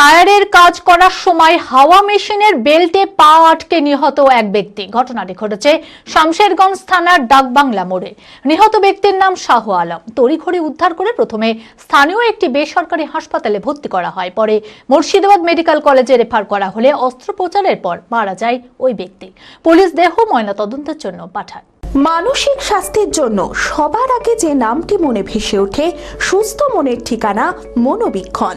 টায়ারের কাজ করার সময় হাওয়া মেশিনের বেল্টে পা আটকে নিহত এক ব্যক্তি। ঘটনাটি ঘটেছে শামশেরগঞ্জ থানার ডাকবাংলা মোড়ে। নিহত ব্যক্তির নাম শাহ আলম। তড়িঘড়ি উদ্ধার করে প্রথমে স্থানীয় একটি বেসরকারি হাসপাতালে ভর্তি করা হয়। পরে মুর্শিদাবাদ মেডিকেল কলেজে রেফার করা হলে অস্ত্রোপচারের পর মারা যায় ওই ব্যক্তি। পুলিশ দেহ ময়নাতদন্তের জন্য পাঠায়। মানসিক স্বাস্থ্যের জন্য সবার আগে যে নামটি মনে ভেসে ওঠে, সুস্থ মনের ঠিকানা মনোবীক্ষণ।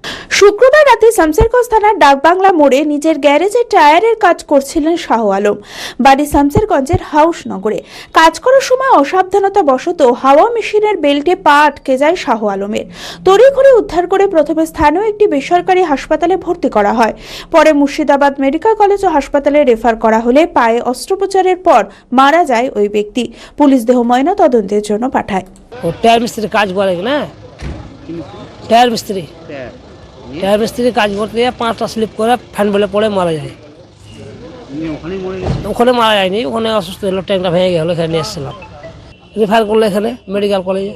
শুক্রবার রাতে শামসেরগঞ্জ থানার ডাকবাংলা মোড়ে নিজের গ্যারেজে টায়ারের কাজ করছিলেন শাহ আলম। বাড়ি শামসেরগঞ্জের হাউস নগরে কাজ করার সময় অসাবধানতা বশত হাওয়া মেশিনের বেল্টে পা আটকে যায় শাহ আলমের। তড়িঘড়ি উদ্ধার করে প্রথমে স্থানীয় একটি বেসরকারি হাসপাতালে ভর্তি করা হয়। পরে মুর্শিদাবাদ মেডিকেল কলেজ ও হাসপাতালে রেফার করা হলে পায়ে অস্ত্রোপচারের পর মারা যায় ওই ব্যক্তি। পুলিশ দেহ ময়না তদন্তের জন্য পাঠায়। ও টায়ার মিস্ত্রি কাজ করে না? টায়ার মিস্ত্রি? টায়ার মিস্ত্রি কাজ করতে গিয়ে পাঁচটা স্লিপ করে ফ্যান বলে পড়ে মারা যায়। ওখানে মারা যায়নি ওখানে অসুস্থ হলো ট্যাঙ্কটা ভেঙে গেল এখানে নিয়ে এসেছিলাম। রেফার করল এখানে মেডিকেল কলেজে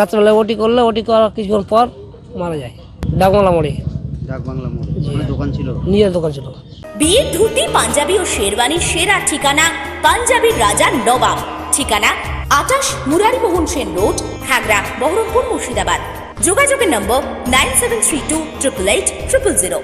রাত্রেবেলা ওটি করলে ওটি করার কিছুক্ষণ পর মারা যায়। ডাকমালা মোড়। ওখানে দোকান ছিল? নিজের দোকান ছিল। বিয়ের ধুতি পাঞ্জাবি ও শেরওয়ানির সেরা ঠিকানা পাঞ্জাবির রাজা নবাব। ঠিকানা আটাশ মুরারিমোহন সেন রোড হাগড়া বহরমপুর মুর্শিদাবাদ। যোগাযোগের নম্বর nine seven three two triple eight triple zero.